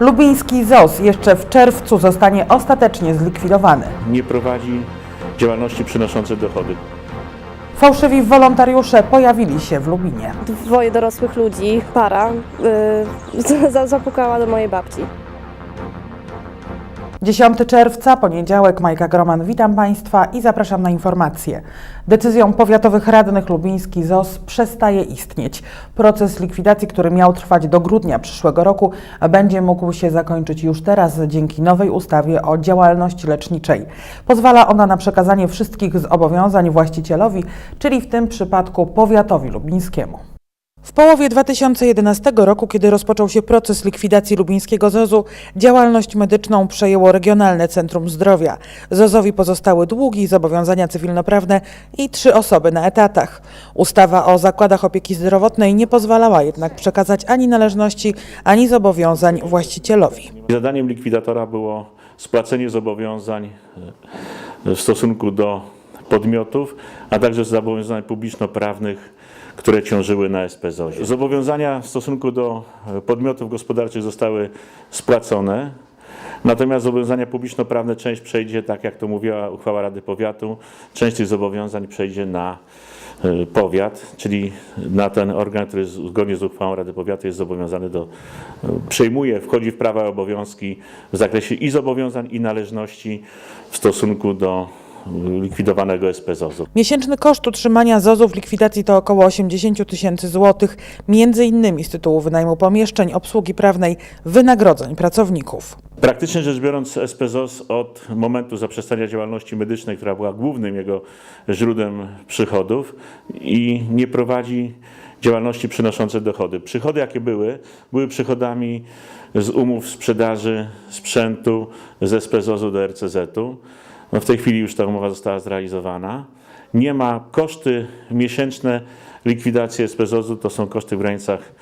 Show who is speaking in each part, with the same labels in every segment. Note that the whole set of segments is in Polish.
Speaker 1: Lubiński ZOS jeszcze w czerwcu zostanie ostatecznie zlikwidowany.
Speaker 2: nie prowadzi działalności przynoszącej dochody.
Speaker 1: Fałszywi wolontariusze pojawili się w Lubinie.
Speaker 3: dwoje dorosłych ludzi, para, y, za- zapukała do mojej babci.
Speaker 1: 10 czerwca, poniedziałek, Majka Groman, witam Państwa i zapraszam na informacje. Decyzją powiatowych radnych Lubiński ZOS przestaje istnieć. Proces likwidacji, który miał trwać do grudnia przyszłego roku, będzie mógł się zakończyć już teraz dzięki nowej ustawie o działalności leczniczej. Pozwala ona na przekazanie wszystkich zobowiązań właścicielowi, czyli w tym przypadku powiatowi lubińskiemu. W połowie 2011 roku, kiedy rozpoczął się proces likwidacji lubińskiego ZOZ-u, działalność medyczną przejęło Regionalne Centrum Zdrowia. ZOZ-owi pozostały długi, zobowiązania cywilnoprawne i trzy osoby na etatach. Ustawa o zakładach opieki zdrowotnej nie pozwalała jednak przekazać ani należności, ani zobowiązań właścicielowi.
Speaker 2: Zadaniem likwidatora było spłacenie zobowiązań e, w stosunku do podmiotów, a także zobowiązań publiczno-prawnych, które ciążyły na SPZOzie. Zobowiązania w stosunku do e, podmiotów gospodarczych zostały spłacone. Natomiast zobowiązania publiczno-prawne część przejdzie, tak jak to mówiła uchwała Rady Powiatu, część tych zobowiązań przejdzie na e, powiat, czyli na ten organ, który zgodnie z uchwałą Rady Powiatu jest zobowiązany do, e, przejmuje, wchodzi w prawa i obowiązki w zakresie i zobowiązań, i należności w stosunku do likwidowanego SPZOZ-u.
Speaker 1: Miesięczny koszt utrzymania ZOZ-u w likwidacji to około 80 tysięcy złotych, między innymi z tytułu wynajmu pomieszczeń, obsługi prawnej, wynagrodzeń pracowników.
Speaker 2: Praktycznie rzecz biorąc, SPZOS od momentu zaprzestania działalności medycznej, która była głównym jego źródłem przychodów i nie prowadzi działalności przynoszącej dochody. Przychody, jakie były, były przychodami z umów sprzedaży sprzętu z SPZOS-u do RCZ-u. No w tej chwili już ta umowa została zrealizowana. Nie ma koszty miesięczne likwidacji SPZOS-u, to są koszty w granicach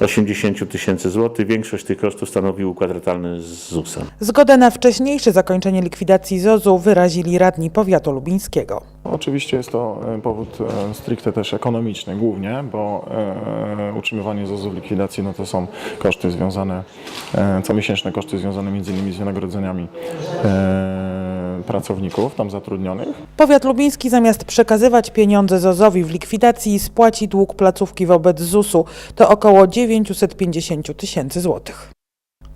Speaker 2: 80 tysięcy złotych. Większość tych kosztów stanowił układ emerytalny z ZUS-em.
Speaker 1: Zgodę na wcześniejsze zakończenie likwidacji ZOZ-u wyrazili radni powiatu lubińskiego.
Speaker 4: Oczywiście jest to e, powód e, stricte też ekonomiczny głównie, bo e, utrzymywanie ZOZ-u w likwidacji no to są koszty związane, comiesięczne koszty związane między innymi z wynagrodzeniami e, pracowników tam zatrudnionych.
Speaker 1: Powiat lubiński zamiast przekazywać pieniądze ZOZ-owi w likwidacji spłaci dług placówki wobec ZUS-u. To około 950 tysięcy złotych.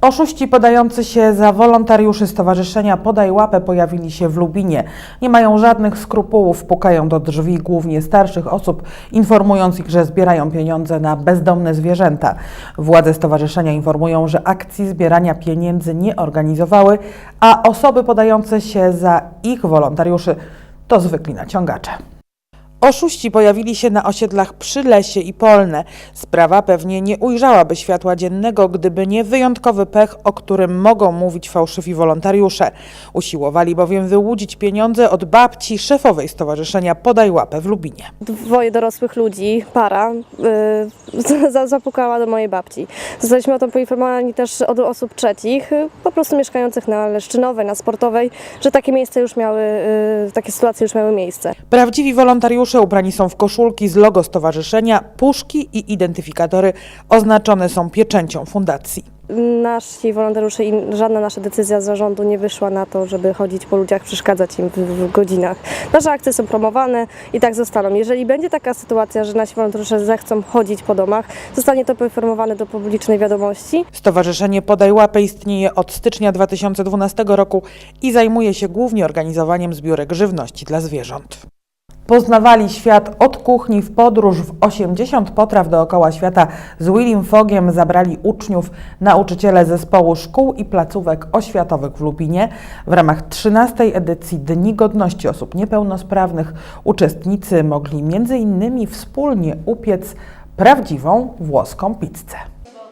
Speaker 1: Oszuści podający się za wolontariuszy Stowarzyszenia Podaj Łapę pojawili się w Lubinie. Nie mają żadnych skrupułów, pukają do drzwi głównie starszych osób, informując ich, że zbierają pieniądze na bezdomne zwierzęta. Władze stowarzyszenia informują, że akcji zbierania pieniędzy nie organizowały, a osoby podające się za ich wolontariuszy to zwykli naciągacze. Oszuści pojawili się na osiedlach Przylesie i Polne. Sprawa pewnie nie ujrzałaby światła dziennego, gdyby nie wyjątkowy pech, o którym mogą mówić fałszywi wolontariusze. Usiłowali bowiem wyłudzić pieniądze od babci szefowej Stowarzyszenia Podaj Łapę w Lubinie.
Speaker 3: Dwoje dorosłych ludzi, para, y, za- zapukała do mojej babci. Zostaliśmy o tym poinformowani też od osób trzecich, po prostu mieszkających na Leszczynowej, na Sportowej, że takie miejsca już miały, y, takie sytuacje już miały miejsce.
Speaker 1: Prawdziwi wolontariusze ubrani są w koszulki z logo stowarzyszenia, puszki i identyfikatory oznaczone są pieczęcią fundacji.
Speaker 3: Nasi wolontariusze i żadna nasza decyzja zarządu nie wyszła na to, żeby chodzić po ludziach, przeszkadzać im w, w godzinach. Nasze akcje są promowane i tak zostaną. Jeżeli będzie taka sytuacja, że nasi wolontariusze zechcą chodzić po domach, zostanie to poinformowane do publicznej wiadomości.
Speaker 1: Stowarzyszenie Podaj Łapę istnieje od stycznia 2012 roku i zajmuje się głównie organizowaniem zbiórek żywności dla zwierząt. Poznawali świat od kuchni w podróż w 80 potraw dookoła świata z Willim Fogiem zabrali uczniów nauczyciele zespołu szkół i placówek oświatowych w Lubinie. W ramach 13 edycji Dni Godności Osób Niepełnosprawnych uczestnicy mogli m.in. wspólnie upiec prawdziwą włoską pizzę.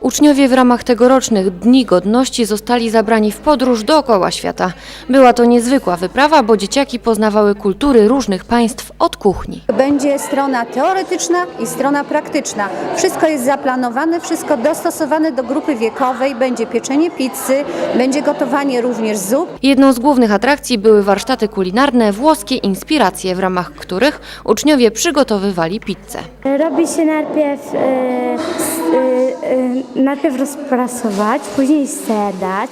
Speaker 5: Uczniowie w ramach tegorocznych Dni Godności zostali zabrani w podróż dookoła świata. Była to niezwykła wyprawa, bo dzieciaki poznawały kultury różnych państw od kuchni.
Speaker 6: Będzie strona teoretyczna i strona praktyczna. Wszystko jest zaplanowane, wszystko dostosowane do grupy wiekowej. Będzie pieczenie pizzy, będzie gotowanie również zup.
Speaker 5: Jedną z głównych atrakcji były warsztaty kulinarne, włoskie inspiracje, w ramach których uczniowie przygotowywali pizzę.
Speaker 7: Robi się najpierw s- e, e, najpierw rozprasować, później ser dać,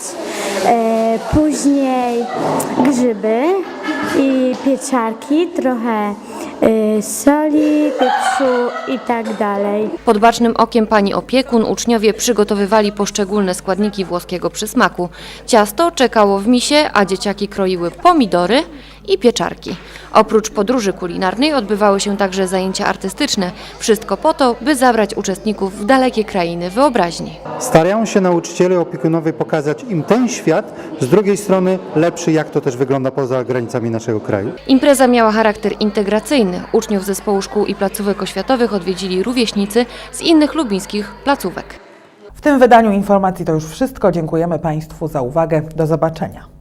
Speaker 7: e, później grzyby i pieczarki, trochę e, soli, pieprzu i tak dalej.
Speaker 5: Pod bacznym okiem pani opiekun uczniowie przygotowywali poszczególne składniki włoskiego przysmaku. Ciasto czekało w misie, a dzieciaki kroiły pomidory i pieczarki. Oprócz podróży kulinarnej odbywały się także zajęcia artystyczne. Wszystko po to, by zabrać uczestników w dalekie krainy wyobraźni.
Speaker 8: Starają się nauczyciele, opiekunowie pokazać im ten świat, z drugiej strony lepszy, jak to też wygląda poza granicami naszego kraju.
Speaker 5: Impreza miała charakter integracyjny. Uczniów zespołu szkół i placówek oświatowych odwiedzili rówieśnicy z innych lubińskich placówek.
Speaker 1: W tym wydaniu informacji to już wszystko. Dziękujemy Państwu za uwagę. Do zobaczenia.